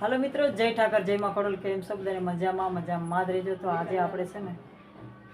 હાલો મિત્રો, જય ઠાકર, જય માં ખોડલ કેમ છો? બધાને મજામાં મજામાં જ રહેજો. તો આજે આપણે છે ને,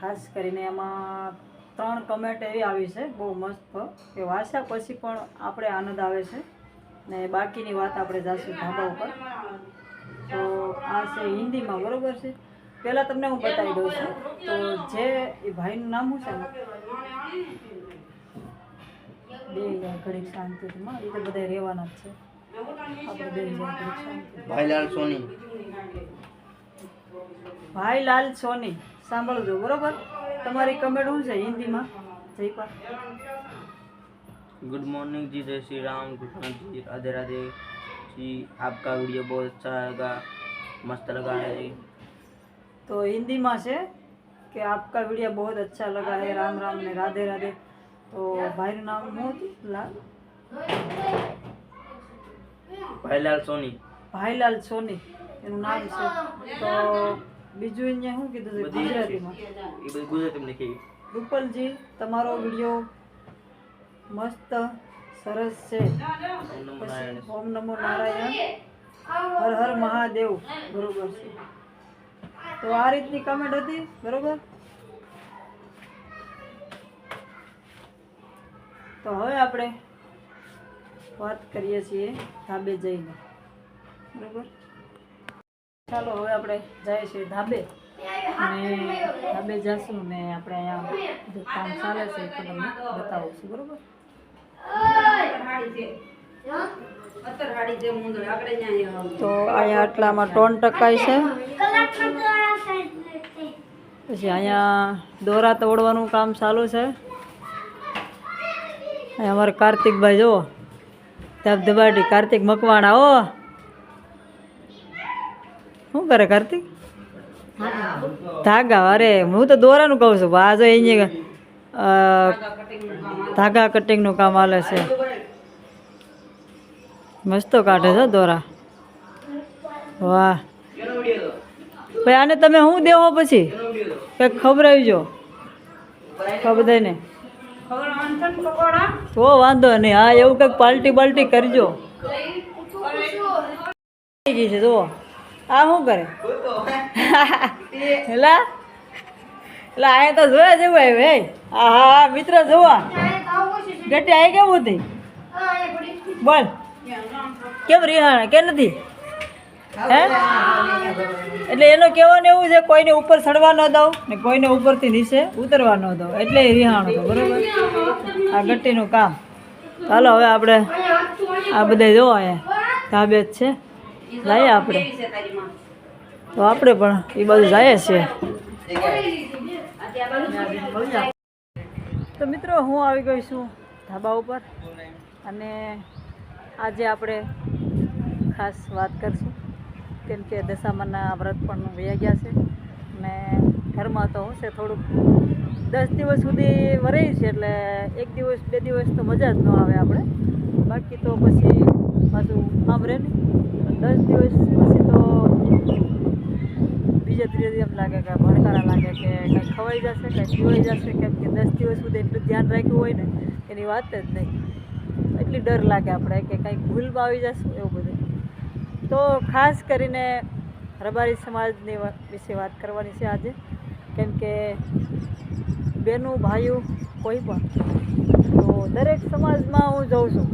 ખાસ કરીને એમાં ત્રણ કમેન્ટ એવી આવી છે, બહુ મસ્ત. કે વાંચ્યા પછી પણ આપણે આનંદ આવે છે. ને બાકીની વાત આપણે જાશું ધાબા ઉપર. તો આ છે હિન્દીમાં, બરોબર છે? પહેલાં તમને હું બતાવી દઉં છું. તો જે એ ભાઈનું નામ છે બે યાર ઘડીક શાંતિથી, માં, એ તો બધા રહેવાના જ છે. આપણે બે યાર ઘડીક શાંતિ ભાઈલાલ સોની ભાઈલાલ સોની સાંભળજો બરોબર તમારી કમેન્ટ શું છે હિન્દીમાં જયપાલ गुड मॉर्निंग जी जय श्री राम गुड नाइट जी राधे राधे जी आपका वीडियो बहुत अच्छा लगा मस्त लगा है जी તો હિન્દીમાં છે કે આપકા વિડીયો બહુ અચ્છા લગા હે રામ રામ ને રાધે રાધે તો ભાઈનું નામ શું હતું લાલ ભાઈલાલ સોની. ભાઈલાલ સોની એનું નામ છે. તો બીજું અહીંયા શું કીધું છે? ગુજરાતીમાં. એ બધું ગુજરાતીમાં લખી રૂપલજી તમારો વીડિયો મસ્ત સરસ છે. ઓમ નમો નારાયણ. હર હર મહાદેવ. બરોબર છે. તો આ રીતની કમેન્ટ હતી? બરોબર? તો હવે આપણે વાત કરીએ છીએ ધાબે જઈને. બરાબર? ચાલો હવે આપણે જઈએ છીએ ધાબે. અને ધાબે જશું ને આપણે અહીંયા જે કામ ચાલે છે એ તમને બતાવું છું બરાબર તો અહીંયા આટલામાં ટોન ટકાય છે. પછી અહીંયા દોરા તોડવાનું કામ ચાલુ છે. અમારે કાર્તિકભાઈ જુઓ. ધબધબાટી કાર્તિક મકવાણા ઓ શું કરે કાર્તિક? ધાગા, અરે, હું તો દોરાનું કહું છું. આ જો અહીંયા ધાગા કટિંગનું કામ હાલે છે. મસ્તો કાઢે છે દોરા. વાહ. ભાઈ, આને તમે શું દેવો પછી? કંઈક ખબરાવજો આ બધાને તો વાંધો નહીં. હા, એવું કંઈક પાલટી બાલટી કરજો. ગઈ છે, જુઓ. આ શું કરે? હેલા? એટલે આ તો જોયા જેવું આવ્યું, હે? હા હા મિત્ર જોવા ગટી આવી કેવું હતી બોલ. કેમ રિહાણા? કે નથી? હે? એટલે એનો કહેવાનું એવું છે, કોઈને ઉપર ચડવા ન દઉં ને કોઈને ઉપરથી નીચે ઉતરવા ન દઉં. એટલે રિહાણું રિહાણો બરાબર? આ ગટ્ટીનું કામ. ચાલો, હવે આપણે આ બધા જો અહીંયા ધાબે જ છે. જઈએ આપણે. તો આપણે પણ એ બધું જઈએ છીએ તો મિત્રો, હું આવી ગઈ છું ધાબા ઉપર. અને આજે આપણે ખાસ વાત કરશું. કેમ કે દશામાના વ્રત પણ વયા ગયા છે. ને ઘરમાં તો હશે થોડુંક. દસ દિવસ સુધી વરાય છે એટલે એક દિવસ, બે દિવસ તો મજા જ ન આવે આપણે. બાકી તો પછી પાછું સાંભળે રહે ને દસ દિવસ પછી તો બીજા ત્રીજા દિવસ એમ લાગે કે ભણકારા લાગે કે કંઈ ખવાઈ જશે, કંઈ પીવાઈ જશે. કેમ કે દસ દિવસ સુધી એટલું ધ્યાન રાખ્યું હોય ને, એની વાત જ નહીં. એટલી ડર લાગે આપણે કે કંઈક ભૂલમાં આવી જશું એવું બધું. તો ખાસ કરીને રબારી સમાજની વિશે વાત કરવાની છે આજે. કેમ કે બેનું ભાઈઓ કોઈ પણ. તો દરેક સમાજમાં હું જઉં છું.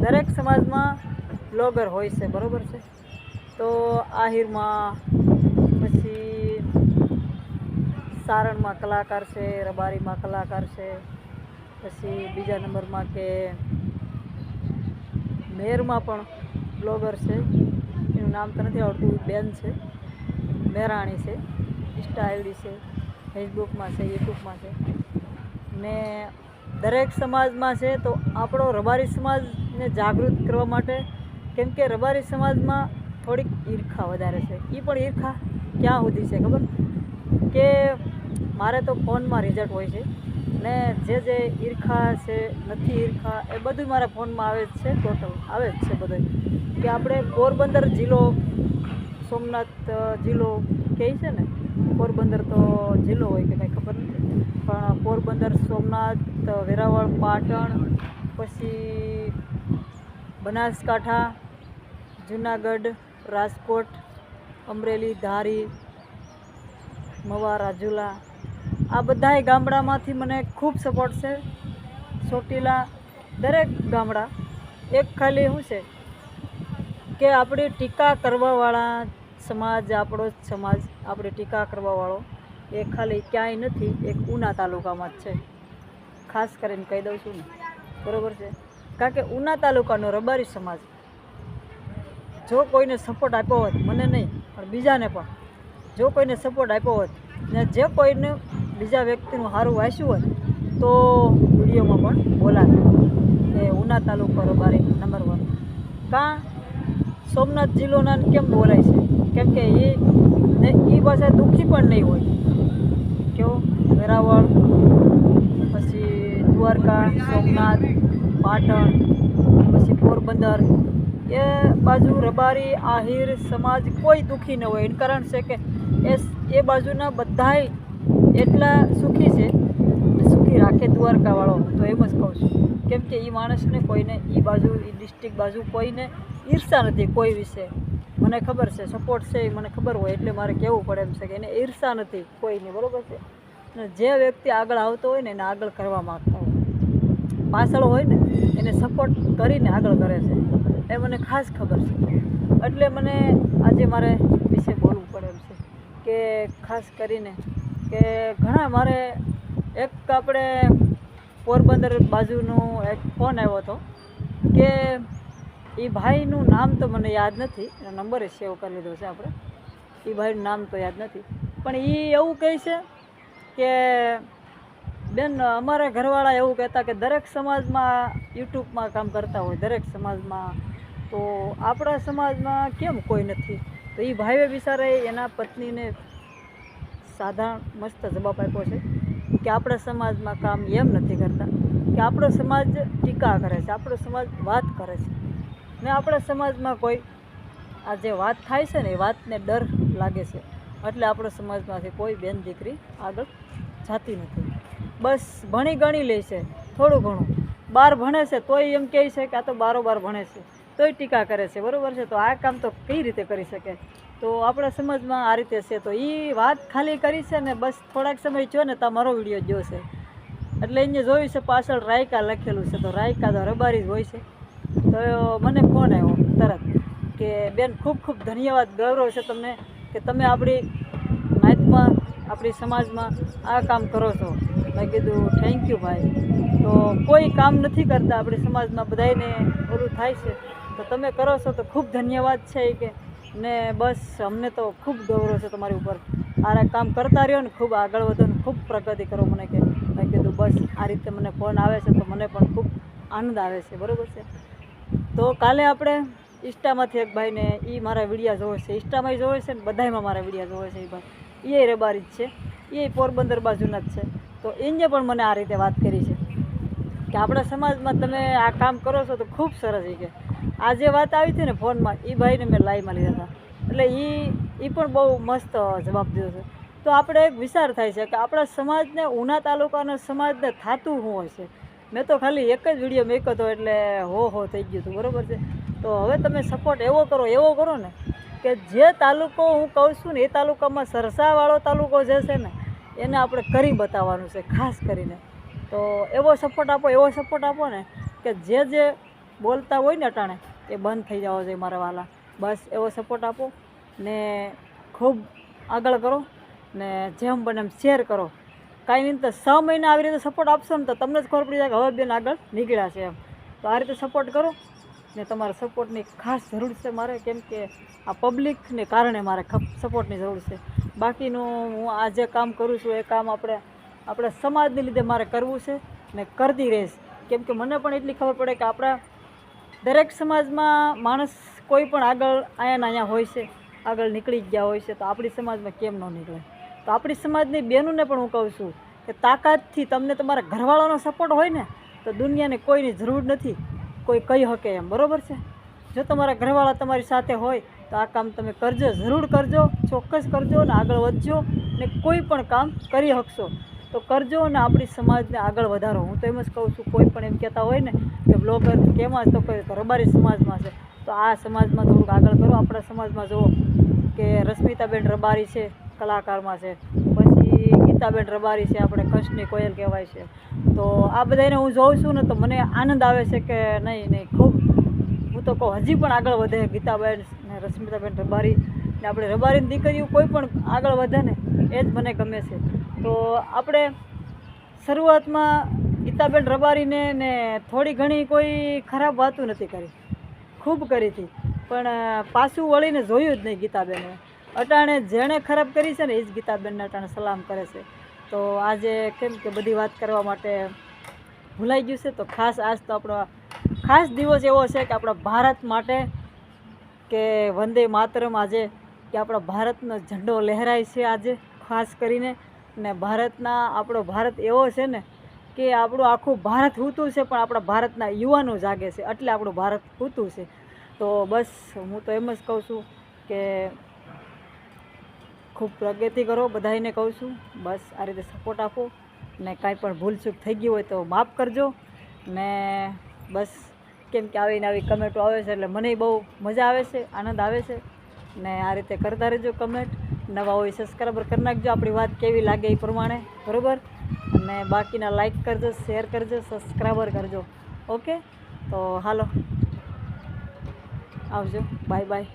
દરેક સમાજમાં બ્લોગર હોય છે, બરાબર છે? તો આહિરમાં, પછી સારણમાં કલાકાર છે, રબારીમાં કલાકાર છે, પછી બીજા નંબરમાં કે મેરમાં પણ બ્લોગર છે. નામ તો નથી આવડતું બેન છે મહેરાણી છે, ઇન્સ્ટા આઈડી છે, ફેસબુકમાં છે, યુટ્યુબમાં છે. ને દરેક સમાજમાં છે, તો આપણો રબારી સમાજને જાગૃત કરવા માટે, કેમ કે રબારી સમાજમાં થોડીક ઈર્ખા વધારે છે. એ પણ ઈર્ખા ક્યાં સુધી છે ખબર? કે મારે તો ફોનમાં રિઝલ્ટ હોય છે. ને જે જે ઈર્ખા છે, નથી ઈર્ખા, એ બધું મારા ફોનમાં આવે જ છે ટોટલ આવે જ છે બધું કે આપણે પોરબંદર જિલ્લો, સોમનાથ જિલ્લો કહે છે ને? પોરબંદર તો જિલ્લો હોય કે કાંઈ ખબર નથી. પણ પોરબંદર, સોમનાથ, વેરાવળ, પાટણ, પછી બનાસકાંઠા, જુનાગઢ, રાજકોટ, અમરેલી, ધારી, મવા, રાજુલા આ બધાય ગામડામાંથી મને ખૂબ સપોર્ટ છે. ચોટીલા દરેક ગામડા. એક ખાલી શું છે? કે આપણી ટીકા કરવાવાળા સમાજ, આપણો સમાજ, આપણે ટીકા કરવાવાળો એ ખાલી ક્યાંય નથી એક ઉના તાલુકામાં જ છે. ખાસ કરીને કહી દઉં છું ને. બરાબર છે? કારણ કે ઉના તાલુકાનો રબારી સમાજ. જો કોઈને સપોર્ટ આપ્યો હોત, મને નહીં, પણ બીજાને પણ. જો કોઈને સપોર્ટ આપ્યો હોત, ને જે કોઈને બીજા વ્યક્તિનું સારું વાંચ્યું હોય, તો વિડીયોમાં પણ બોલાવે. કે ઉના તાલુકો રબારી, નંબર વન. કાં? સોમનાથ જિલ્લોના કેમ બોલાય છે? કેમ કે એ એ ભાષા દુઃખી પણ નહીં હોય. કેવો? વેરાવળ, પછી દ્વારકા, સોમનાથ, પાટણ, પછી પોરબંદર. એ બાજુ રબારી, આહિર સમાજ કોઈ દુઃખી ન હોય. એનું કારણ છે કે એ એ બાજુના બધાય એટલા સુખી છે સુખી રાખે દ્વારકાવાળો, તો એમ જ કહું છું. કેમ કે એ માણસને કોઈને એ બાજુ એ ડિસ્ટ્રિક્ટ બાજુ કોઈને ઈર્ષા નથી કોઈ વિશે. મને ખબર છે સપોર્ટ છે એ મને ખબર હોય, એટલે મારે કહેવું પડે એમ છે કે એને ઈર્ષા નથી કોઈની, બરોબર છે? અને જે વ્યક્તિ આગળ આવતો હોય ને, એને આગળ કરવા માગતા હોય. પાછળ હોય ને, એને સપોર્ટ કરીને આગળ કરે છે. એ મને ખાસ ખબર છે. એટલે મને આજે મારે વિશે બોલવું પડે એમ છે કે ખાસ કરીને કે ઘણા મારે એક આપણે પોરબંદર બાજુનું એક ફોન આવ્યો હતો કે એ ભાઈનું નામ તો મને યાદ નથી, એનો નંબર સેવ કરી લીધો છે આપણે. એ ભાઈનું નામ તો યાદ નથી. પણ એ એવું કહે છે કે બેન, અમારા ઘરવાળા એવું કહેતા કે દરેક સમાજમાં યુટ્યુબમાં કામ કરતા હોય, દરેક સમાજમાં. તો આપણા સમાજમાં કેમ કોઈ નથી? તો એ ભાઈએ બિચારે એના પત્નીને સાધારણ મસ્ત જવાબ આપ્યો છે કે આપણા સમાજમાં કામ એમ નથી કરતા, કે આપણો સમાજ ટીકા કરે છે, આપણો સમાજ વાત કરે છે. ને આપણા સમાજમાં કોઈ આ જે વાત થાય છે ને, એ વાતને ડર લાગે છે. એટલે આપણો સમાજમાંથી કોઈ બેન દીકરી આગળ જાતી નથી. બસ ભણી ગણી લે છે, થોડું ઘણું. બાર ભણે છે, તોય એમ કહે છે કે આ તો બારોબાર ભણે છે, તોય ટીકા કરે છે, બરાબર છે? તો આ કામ તો કઈ રીતે કરી શકે? તો આપણા સમાજમાં આ રીતે છે. તો એ વાત ખાલી કરી છે ને બસ થોડાક સમય જો ને તમારો મારો વીડિયો જોશે. એટલે એને જોયું છે પાછળ રાયકા લખેલું છે. તો રાયકા તો રબારી જ હોય છે. તો મને ફોન આવ્યો તરત કે, બેન, ખૂબ ખૂબ ધન્યવાદ, ગૌરવ છે તમને કે તમે આપણી માહિતમાં આપણી સમાજમાં આ કામ કરો છો. મેં કીધું થેન્ક યુ ભાઈ. તો કોઈ કામ નથી કરતા આપણી સમાજમાં. બધાને ઓલું થાય છે. તો તમે કરો છો તો ખૂબ ધન્યવાદ છે કે. ને બસ, અમને તો ખૂબ ગૌરવ છે તમારી ઉપર. આ કામ કરતા રહ્યો ને ખૂબ આગળ વધો ને ખૂબ પ્રગતિ કરો મને કે. મેં કીધું, બસ, આ રીતે મને ફોન આવે છે તો મને પણ ખૂબ આનંદ આવે છે. બરાબર છે? તો કાલે આપણે ઇન્સ્ટામાંથી એક ભાઈને એ મારા વિડીયા જોવે છે. ઇન્સ્ટામાં જોવે છે ને બધાયમાં મારા વિડીયા જોવે છે એ ભાઈ. એ રબારી જ છે. એ પોરબંદર બાજુના જ છે. તો એને પણ મને આ રીતે વાત કરી છે. કે આપણા સમાજમાં તમે આ કામ કરો છો તો ખૂબ સરસ છે કે. આ જે વાત આવી હતી ને ફોનમાં એ ભાઈને મેં લાઈવમાં લીધા હતા. એટલે એ એ પણ બહુ મસ્ત જવાબ દીધો છે. તો આપણે એક વિચાર થાય છે કે આપણા સમાજને, ઉના તાલુકાના સમાજને થતું શું છે? મેં તો ખાલી એક જ વીડિયો મેક્યો હતો એટલે હો હો થઈ ગયું હતું, બરાબર છે? તો હવે તમે સપોર્ટ એવો કરો એવો કરો ને કે જે તાલુકો હું કહું છું ને, એ તાલુકામાં સરસાવાળો તાલુકો જે છે ને, એને આપણે કરી બતાવવાનું છે, ખાસ કરીને. તો એવો સપોર્ટ આપો, એવો સપોર્ટ આપો ને કે જે જે બોલતા હોય ને અટાણે, એ બંધ થઈ જવો જોઈએ મારા વાલા. બસ એવો સપોર્ટ આપો ને ખૂબ આગળ કરો ને જેમ બને એમ શેર કરો. કાંઈ નહીં તો છ મહિના આવી રીતે સપોર્ટ આપશો ને તો તમને જ ખબર પડી જાય કે હવે બેન આગળ નીકળ્યા છે એમ. તો આ રીતે સપોર્ટ કરો ને તમારા સપોર્ટની ખાસ જરૂર છે મારે, કેમ કે આ પબ્લિકને કારણે મારે સપોર્ટની જરૂર છે. બાકીનું હું આ જે કામ કરું છું, એ કામ આપણે આપણે સમાજને લીધે મારે કરવું છે ને કરતી રહીશ. કેમ કે મને પણ એટલી ખબર પડે કે આપણા દરેક સમાજમાં માણસ કોઈ પણ આગળ અહીંયા અહીંયા હોય છે, આગળ નીકળી ગયા હોય છે, તો આપણી સમાજમાં કેમ ન નીકળે? તો આપણી સમાજની બહેનોને પણ હું કહું છું કે તાકાતથી તમને તમારા ઘરવાળાનો સપોર્ટ હોય ને, તો દુનિયાને કોઈની જરૂર નથી, કોઈ કહી શકે એમ. બરાબર છે? જો તમારા ઘરવાળા તમારી સાથે હોય, તો આ કામ તમે કરજો, જરૂર કરજો, ચોક્કસ કરજો ને આગળ વધજો ને કોઈ પણ કામ કરી શકશો. તો કરજો અને આપણી સમાજને આગળ વધારો. હું તો એમ જ કહું છું, કોઈ પણ એમ કહેતા હોય ને કે બ્લોગર કેમાં તો કોઈ રબારી સમાજમાં છે. તો આ સમાજમાં થોડુંક આગળ કરો. આપણા સમાજમાં જુઓ કે રશ્મિતાબેન રબારી છે, કલાકારમાં છે. પછી ગીતાબેન રબારી છે, આપણે કંસની કોયલ કહેવાય છે. તો આ બધાને હું જોઉં છું ને તો મને આનંદ આવે છે કે નહીં નહીં, ખૂબ. હું તો કહું, હજી પણ આગળ વધે ગીતાબેન ને રશ્મિતાબેન રબારી. ને આપણે રબારીની દીકરીઓ કોઈ પણ આગળ વધે ને, એ જ મને ગમે છે. તો આપણે શરૂઆતમાં ગીતાબેન રબારીને ને થોડી ઘણી કોઈ ખરાબ વાતો નથી કરી. ખૂબ કરી હતી. પણ પાછું વળીને જોયું જ નહીં ગીતાબેને. અટાણે જેણે ખરાબ કરી છે ને એ જ ગીતાબેનને અટાણે સલામ કરે છે. તો આજે કેમ કે બધી વાત કરવા માટે ભૂલાઈ ગયું છે. તો ખાસ આજ તો આપણો, ખાસ દિવસ એવો છે કે આપણા ભારત માટે કે વંદે માતરમ આજે, કે આપણા ભારતનો ઝંડો લહેરાય છે આજે, ખાસ કરીને. ને ભારતના આપણો ભારત એવો છે ને કે આપણું આખું ભારત હૂતું છે, પણ આપણા ભારતના યુવાનો જાગે છે, એટલે આપણું ભારત હૂતું છે. તો બસ હું તો એમ જ કહું છું કે ખૂબ પ્રગતિ કરો બધાને કહું છું. બસ આ રીતે સપોર્ટ આપો ને કાંઈ પણ ભૂલચૂક થઈ ગઈ હોય તો માફ કરજો. ને બસ કેમ કે આવીને આવી કમેન્ટો આવે છે, એટલે મને બહુ મજા આવે છે, આનંદ આવે છે. ને આ રીતે કરતા રહેજો કમેન્ટ. નવા હોય સબસ્ક્રાઈબર કરી નાખજો. આપણી વાત કેવી લાગે એ પ્રમાણે. બરાબર? અને બાકીના લાઈક કરજો શેર કરજો સબસ્ક્રાઈબર કરજો. ઓકે તો હાલો. આવજો. Bye bye